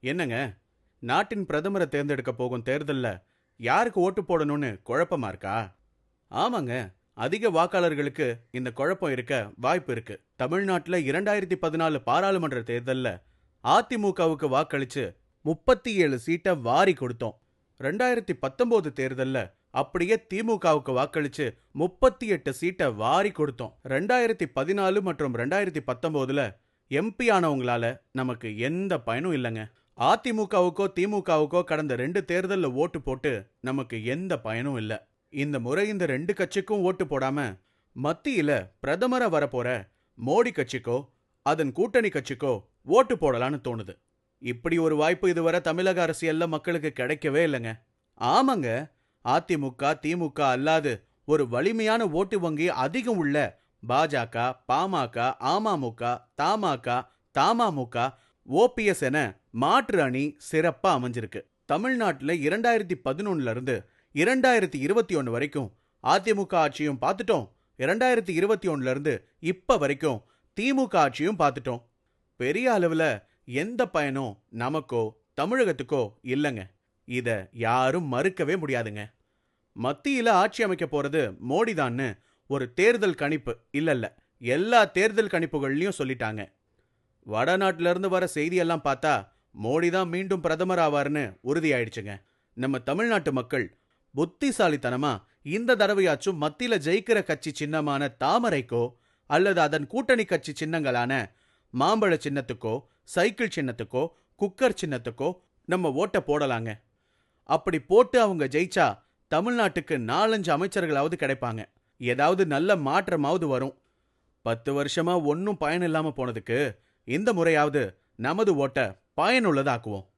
என்னங்க? நாட்டின் பிரதமரை தேர்ந்தெடுக்க போகும் தேர்தல்ல யாருக்கு ஓட்டு போடணும்னு குழப்பமா இருக்கா? ஆமாங்க. அதிக வாக்காளர்களுக்கு இந்த குழப்பம் இருக்க வாய்ப்பு இருக்கு. தமிழ்நாட்டுல இரண்டாயிரத்தி பதினாலு பாராளுமன்ற தேர்தல்ல அதிமுகவுக்கு வாக்களிச்சு முப்பத்தி ஏழு சீட்டை வாரி கொடுத்தோம். ரெண்டாயிரத்தி பத்தொம்போது தேர்தல்ல அப்படியே திமுகவுக்கு வாக்களிச்சு முப்பத்தி எட்டு சீட்டை வாரி கொடுத்தோம். ரெண்டாயிரத்தி பதினாலு மற்றும் ரெண்டாயிரத்தி பத்தொம்போதில் எம்பி ஆனவங்களால நமக்கு எந்த பயனும் இல்லைங்க. அதிமுகவுக்கோ திமுகவுக்கோ கடந்த ரெண்டு தேர்தல்ல ஓட்டு போட்டு நமக்கு எந்த பயனும் இல்ல. இந்த முறை இந்த ரெண்டு கட்சிக்கும் ஓட்டு போடாம மத்தியில பிரதமரா வரப்போற மோடி கட்சிக்கோ அதன் கூட்டணி கட்சிக்கோ ஓட்டு போடலான்னு தோணுது. இப்படி ஒரு வாய்ப்பு இதுவரை தமிழக அரசியல்ல மக்களுக்கு கிடைக்கவே இல்லைங்க. ஆமாங்க அதிமுக திமுக அல்லாது ஒரு வலிமையான ஓட்டு வங்கி அதிகம் உள்ள பாஜக பாமக அமமுக தமாக தமமுக ஓபிஎஸ் என மாற்று அணி சிறப்பா அமைஞ்சிருக்கு. தமிழ்நாட்டுல இரண்டாயிரத்தி பதினொன்னுல இருந்து இரண்டாயிரத்தி இருபத்தி ஒன்னு வரைக்கும் அதிமுக ஆட்சியும் பார்த்துட்டோம். இரண்டாயிரத்தி இருபத்தி ஒன்னுல இருந்து இப்ப வரைக்கும் திமுக ஆட்சியும் பார்த்துட்டோம். பெரிய அளவுல எந்த பயனும் நமக்கோ தமிழகத்துக்கோ இல்லைங்க. இத யாரும் மறுக்கவே முடியாதுங்க. மத்தியில ஆட்சி அமைக்க போறது மோடி தான்னு ஒரு தேர்தல் கணிப்பு இல்லைல்ல. எல்லா தேர்தல் கணிப்புகள்லயும் சொல்லிட்டாங்க. வடநாட்டுல இருந்து வர செய்தியெல்லாம் பார்த்தா மோடி தான் மீண்டும் பிரதமர் ஆவார்னு உறுதியாயிடுச்சுங்க. நம்ம தமிழ்நாட்டு மக்கள் புத்திசாலித்தனமா இந்த தடவையாச்சும் மத்தியில ஜெயிக்கிற கட்சி சின்னமான தாமரைக்கோ அல்லது அதன் கூட்டணி கட்சி சின்னங்களான மாம்பழ சின்னத்துக்கோ சைக்கிள் சின்னத்துக்கோ குக்கர் சின்னத்துக்கோ நம்ம ஓட்டை போடலாங்க. அப்படி போட்டு அவங்க ஜெயிச்சா தமிழ்நாட்டுக்கு நாலஞ்சு அமைச்சர்களாவது கிடைப்பாங்க. ஏதாவது நல்ல மாற்றமாவது வரும். பத்து வருஷமா ஒன்னும் பயன் இல்லாம போனதுக்கு இந்த முறையாவது நமது ஓட்ட பயனுள்ளதாக்குவோம்.